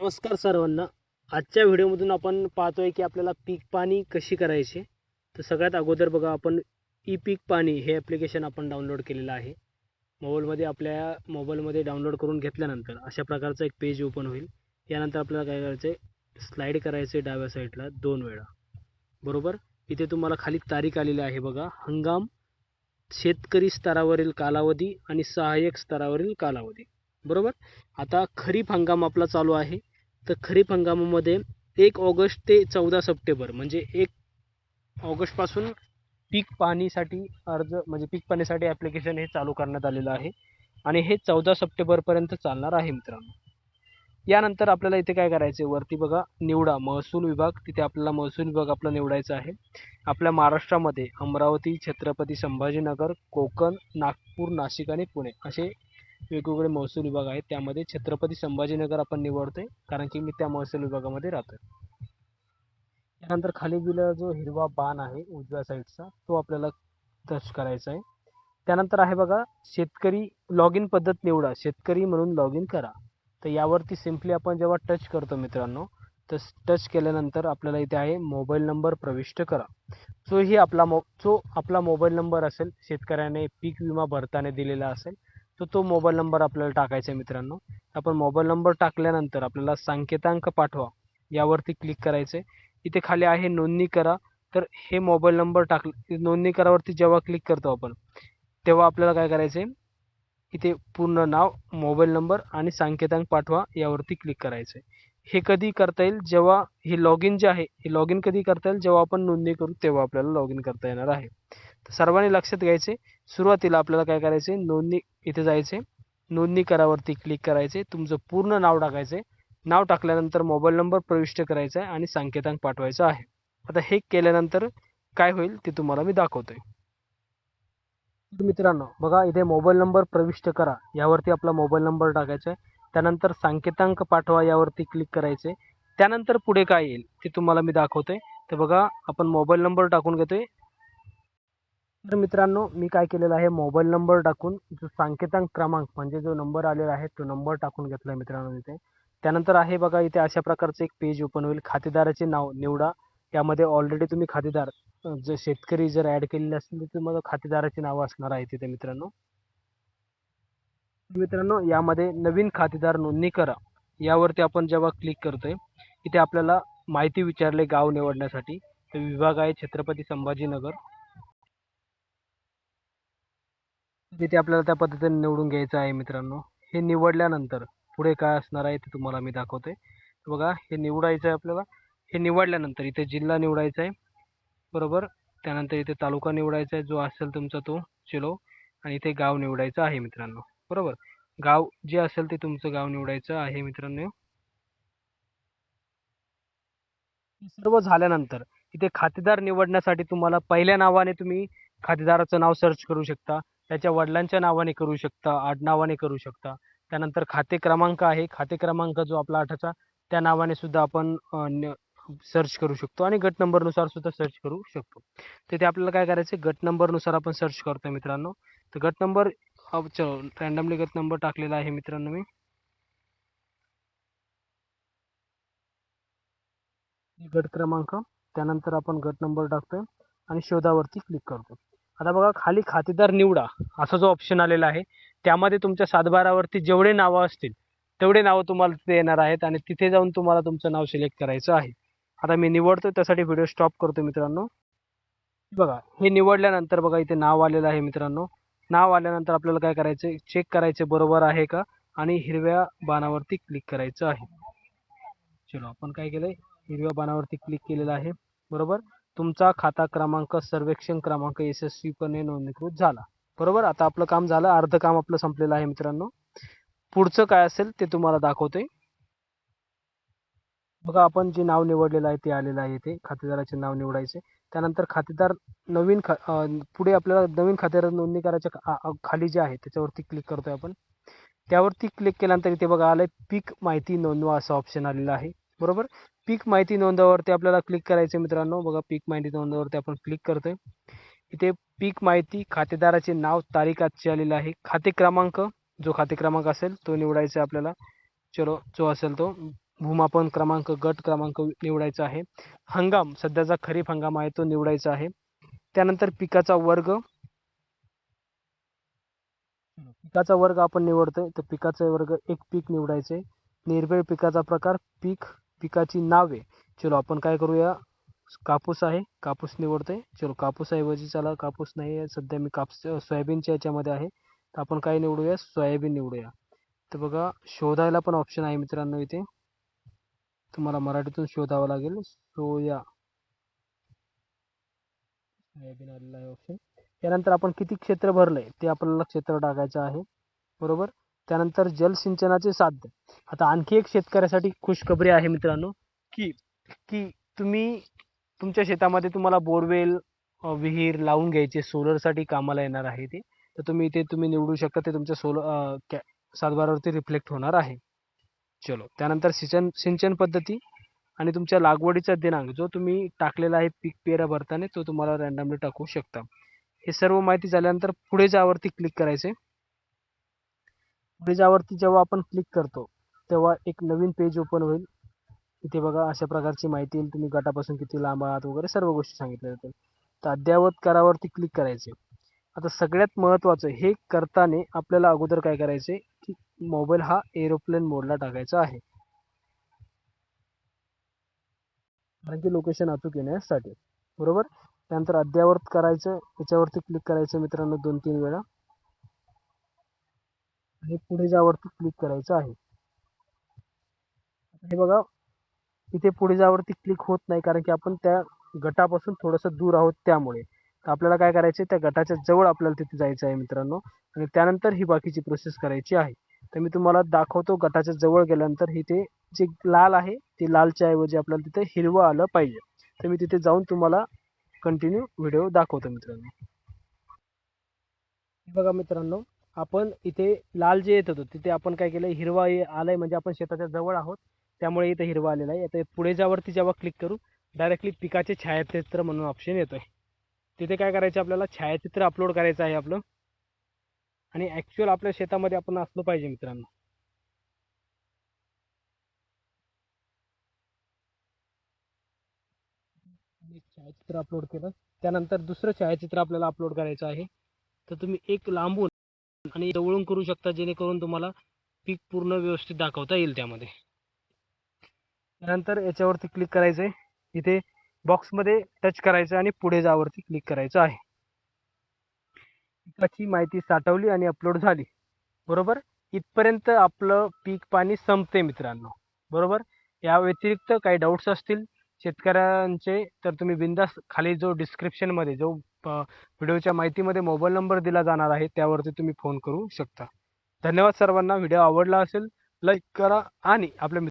नमस्कार सर्वांना. आजच्या व्हिडिओमधून आपण पाहतोय की आपल्याला पीक पाणी कशी करायची? तर सगळ्यात अगोदर बघा आपण ई पीक पाणी हे ॲप्लिकेशन आपण डाउनलोड केलेलं आहे. मोबाईलमध्ये आपल्या मोबाईलमध्ये डाउनलोड करून घेतल्यानंतर अशा प्रकारचं एक पेज ओपन होईल. यानंतर आपल्याला काय करायचं आहे स्लाईड करायचं आहे डाव्या साईडला दोन वेळा. बरोबर? इथे तुम्हाला खाली तारीख आलेली आहे बघा. हंगाम शेतकरी स्तरावरील कालावधी आणि सहाय्यक स्तरावरील कालावधी. बरोबर? आता खरीप हंगाम आपला चालू आहे. तर खरीप हंगामामध्ये एक ऑगस्ट ते चौदा सप्टेंबर म्हणजे एक ऑगस्टपासून पीक पाणीसाठी अर्ज म्हणजे पीक पाणीसाठी ॲप्लिकेशन हे चालू करण्यात आलेलं आहे. आणि हे चौदा सप्टेंबरपर्यंत चालणार आहे मित्रांनो. यानंतर आपल्याला इथे काय करायचं वरती बघा निवडा महसूल विभाग. तिथे आपल्याला महसूल विभाग आपला निवडायचा आहे. आपल्या महाराष्ट्रामध्ये अमरावती छत्रपती संभाजीनगर कोकण नागपूर नाशिक आणि पुणे असे वेगवेगळे महसूल विभाग आहेत. त्यामध्ये छत्रपती संभाजीनगर आपण निवडतोय. कारण की मी त्या महसूल विभागामध्ये राहतो त्यानंतर खाली दिला जो हिरवा बाण आहे उजव्या साईडचा तो आपल्याला टच करायचा आहे. त्यानंतर आहे बघा शेतकरी लॉग इन पद्धत निवडा. शेतकरी म्हणून लॉग इन करा. तर यावरती सिम्पली आपण जेव्हा टच करतो मित्रांनो तर टच केल्यानंतर आपल्याला इथे आहे मोबाईल नंबर प्रविष्ट करा. जो ही आपला मो जो आपला मोबाईल नंबर असेल शेतकऱ्याने पीक विमा भरताना दिलेला असेल तर तो मोबाईल नंबर आपल्याला टाकायचा आहे मित्रांनो. आपण मोबाईल नंबर टाकल्यानंतर आपल्याला संकेतांक पाठवा. यावरती क्लिक करायचे इथे खाली आहे नोंदणी करा. तर हे मोबाईल नंबर टाक नोंदणी करावरती जेव्हा क्लिक करतो आपण तेव्हा आपल्याला काय करायचं आहे इथे पूर्ण नाव मोबाईल नंबर आणि संकेतांक पाठवा. यावरती क्लिक करायचं आहे हे कधी करता येईल? जेव्हा हे लॉग इन जे आहे हे लॉग इन कधी करता येईल? जेव्हा आपण नोंदणी करू तेव्हा आपल्याला लॉग इन करता येणार आहे. तर सर्वांनी लक्षात घ्यायचे. सुरुवातीला आपल्याला काय करायचे? नोंदणी इथे जायचे. नोंदणी करावरती क्लिक करायचे. तुमचं पूर्ण नाव टाकायचे. नाव टाकल्यानंतर मोबाईल नंबर प्रविष्ट करायचा आहे आणि संकेतांक पाठवायचा आहे. आता हे केल्यानंतर काय होईल ते तुम्हाला मी दाखवतोय. मित्रांनो बघा इथे मोबाईल नंबर प्रविष्ट करा. यावरती आपला मोबाईल नंबर टाकायचा आहे. त्यानंतर संकेतांक पाठवा यावरती क्लिक करायचे. त्यानंतर पुढे काय येईल ते तुम्हाला मी दाखवतोय. तर बघा आपण मोबाईल नंबर टाकून घेतोय. तर मित्रांनो मी काय केलेलं आहे मोबाईल नंबर टाकून जो संकेतांक क्रमांक म्हणजे जो नंबर आलेला आहे तो नंबर टाकून घेतला आहे मित्रांनो इथे. त्यानंतर आहे बघा इथे अशा प्रकारचं एक पेज ओपन होईल. खातेदाराचे नाव निवडा. यामध्ये ऑलरेडी तुम्ही खातेदार जर शेतकरी जर ॲड केलेले असतील तर तुम्हाला खातेदाराची नावं असणार आहे तिथे मित्रांनो. मित्रांनो यामध्ये नवीन खातेदार नोंदणी करा. यावरती आपण जेव्हा क्लिक करतोय इथे आपल्याला माहिती विचारले गाव निवडण्यासाठी. तर विभाग आहे छत्रपती संभाजीनगर. तिथे आपल्याला त्या पद्धतीने निवडून घ्यायचं आहे मित्रांनो हे निवडल्यानंतर पुढे काय असणार आहे ते तुम्हाला मी दाखवतोय. बघा हे निवडायचं आहे आपल्याला. हे निवडल्यानंतर इथे जिल्हा निवडायचा आहे. बरोबर? त्यानंतर इथे तालुका निवडायचा आहे जो असेल तुमचा तो चिलो आणि इथे गाव निवडायचं आहे मित्रांनो. बरोबर? गाव जे असेल ते तुमचं गाव निवडायचं आहे मित्रांनो. सर्व झाल्यानंतर इथे खातेदार निवडण्यासाठी तुम्हाला पहिल्या नावाने तुम्ही खातेदाराचं नाव सर्च करू शकता. त्याच्या वडिलांच्या नावाने करू शकता आडनावाने करू शकता. त्यानंतर खाते क्रमांक आहे. खाते क्रमांक जो आपला आठाचा त्या नावाने सुद्धा आपण सर्च करू शकतो आणि गट नंबरनुसार सुद्धा सर्च करू शकतो. तिथे आपल्याला काय करायचं गट नंबरनुसार आपण सर्च करतो मित्रांनो. तर गट नंबर चलो रॅन्डमली गट नंबर टाकलेला आहे मित्रांनो मी. गट क्रमांक त्यानंतर आपण गट नंबर टाकतोय आणि शोधावरती क्लिक करतो आता बघा खाली खातेदार निवडा असा जो ऑप्शन आलेला आहे. त्यामध्ये तुमच्या सातबारावरती जेवढे नावं असतील तेवढे नावं तुम्हाला तिथे येणार आहेत आणि तिथे जाऊन तुम्हाला तुमचं नाव सिलेक्ट करायचं आहे. आता मी निवडतो त्यासाठी व्हिडिओ स्टॉप करतो मित्रांनो. बघा हे निवडल्यानंतर बघा इथे नाव आलेलं आहे मित्रांनो. नाव आल्यानंतर आपल्याला काय करायचं चेक करायचे बरोबर आहे का? आणि हिरव्या बाणावरती क्लिक करायचं आहे. चलो आपण काय केलंय? हिरव्या बाणावरती क्लिक केलेलं आहे. बरोबर? तुमचा खाता क्रमांक सर्वेक्षण क्रमांक यशस्वीपणे नोंदणीकृत झाला. बरोबर? आता आपलं काम झालं. अर्ध काम आपलं संपलेलं आहे मित्रांनो. पुढचं काय असेल ते तुम्हाला दाखवतोय बघा आपण जे नाव निवडलेलं आहे ते आलेलं आहे इथे. खातेदाराचे नाव निवडायचे. त्यानंतर खातेदार नवीन खा पुढे आपल्याला नवीन खातेदार नोंदणी करायच्या खाली जे आहे त्याच्यावरती क्लिक करतोय आपण. त्यावरती क्लिक केल्यानंतर इथे बघा आलंय पीक माहिती नोंदवा असं ऑप्शन आलेलं आहे. बरोबर? पीक माहिती नोंदावरती आपल्याला क्लिक करायचं मित्रांनो. बघा पीक माहिती नोंदावरती आपण क्लिक करतोय. इथे पीक माहिती खातेदाराचे नाव तारीख आजची आलेलं आहे. खाते क्रमांक जो खाते क्रमांक असेल तो निवडायचा आपल्याला. चलो जो असेल तो भूमापन क्रमांक गट क्रमांक निवडायचा आहे. हंगाम सध्याचा खरीप हंगाम आहे तो निवडायचा आहे. त्यानंतर पिकाचा वर्ग. पिकाचा वर्ग आपण निवडतोय तर पिकाचा वर्ग एक पीक निवडायचे. निर्भय पिकाचा प्रकार पीक पिकाची नावे. चलो आपण काय करूया? कापूस आहे कापूस निवडतोय. चलो कापूस ऐवजी चला कापूस नाही आहे सध्या मी कापूस सोयाबीनच्या याच्यामध्ये आहे. तर आपण काय निवडूया? सोयाबीन निवडूया. तर बघा शोधायला पण ऑप्शन आहे मित्रांनो इथे. तुम्हाला मराठीतून शोधावं लागेल. सोया. सोयाबीन आलेला आहे ऑप्शन त्यानंतर आपण किती क्षेत्र भरलंय? ते आपल्याला क्षेत्र टाकायचं आहे. बरोबर? त्यानंतर जलसिंचनाचे साध्य आता आणखी एक शेतकऱ्यासाठी खुशखबरी आहे मित्रांनो की की तुम्ही तुमच्या शेतामध्ये तुम्हाला बोरवेल विहीर लावून घ्यायचे सोलरसाठी कामाला येणार आहे ते. तर तुम्ही इथे तुम्ही निवडू शकता ते तुमच्या सोलर कॅ सातबारावरती रिफ्लेक्ट होणार आहे. चलो. त्यानंतर सिंचन सिंचन पद्धती आणि तुमच्या लागवडीचा दिनांक जो तुम्ही टाकलेला आहे पीक पेरा भरताना तो तुम्हाला रँडमली टाकू शकता. हे सर्व माहिती झाल्यानंतर पुढे जावरती क्लिक करायचे पेजावरती जेव्हा आपण क्लिक करतो तेव्हा एक नवीन पेज ओपन होईल. इथे बघा अशा प्रकारची माहिती येईल. तुम्ही गटापासून किती लांब आहात वगैरे सर्व गोष्टी सांगितल्या जातील. तर अद्ययावत करावरती क्लिक करायचे. आता सगळ्यात महत्त्वाचं हे करताना आपल्याला अगोदर काय करायचे की मोबाईल हा एरोप्लेन मोडला टाकायचा आहे. कारण की लोकेशन अचूक येण्यासाठी. बरोबर? त्यानंतर अद्ययावत करायचं याच्यावरती क्लिक करायचं मित्रांनो दोन तीन वेळा. आणि पुढे जावरती क्लिक करायचं आहे. हे बघा इथे पुढे जावरती क्लिक होत नाही कारण की आपण त्या गटापासून थोडंसं दूर आहोत त्यामुळे. तर आपल्याला काय करायचं त्या गटाच्या जवळ आपल्याला तिथे जायचं आहे मित्रांनो. आणि त्यानंतर ही बाकीची प्रोसेस करायची आहे. तर मी तुम्हाला दाखवतो गटाच्या जवळ गेल्यानंतर इथे जे लाल आहे ते लालच्या ऐवजी आपल्याला तिथे हिरवं आलं पाहिजे. तर मी तिथे जाऊन तुम्हाला कंटिन्यू व्हिडिओ दाखवतो मित्रांनो. बघा मित्रांनो आपण इथे लाल जे येत होतं तिथे आपण काय केलं हिरवा आलाय म्हणजे आपण शेताच्या जवळ आहोत त्यामुळे इथे हिरवा आलेला आहे. आता पुढे जावरती जेव्हा क्लिक करू डायरेक्टली पिकाचे छायाचित्र म्हणून ऑप्शन येतोय. तिथे काय करायचं आपल्याला? छायाचित्र अपलोड करायचं आहे आपलं. आणि ॲक्च्युअल आपल्या शेतामध्ये आपण असलो पाहिजे मित्रांनो. छायाचित्र अपलोड केलं. त्यानंतर दुसरं छायाचित्र आपल्याला अपलोड करायचं आहे. तर तुम्ही एक लांबून आणि जवळून करू शकता जेणेकरून तुम्हाला पीक पूर्ण व्यवस्थित दाखवता येईल त्यामध्ये. त्यानंतर याच्यावरती क्लिक करायचं आहे इथे बॉक्समध्ये टच करायचं आणि पुढे जावरती क्लिक करायचं आहे. पिकाची माहिती साठवली आणि अपलोड झाली. बरोबर? इथपर्यंत आपलं पीक पाणी संपते मित्रांनो. बरोबर? या व्यतिरिक्त काही डाऊट्स असतील शेतकऱ्यांचे तर तुम्ही बिंदास खाली जो डिस्क्रिप्शनमध्ये जो व्हिडिओच्या माहितीमध्ये मोबाईल नंबर दिला जाणार आहे त्यावरती तुम्ही फोन करू शकता. धन्यवाद सर्वांना. व्हिडिओ आवडला असेल लाईक करा आणि आपल्या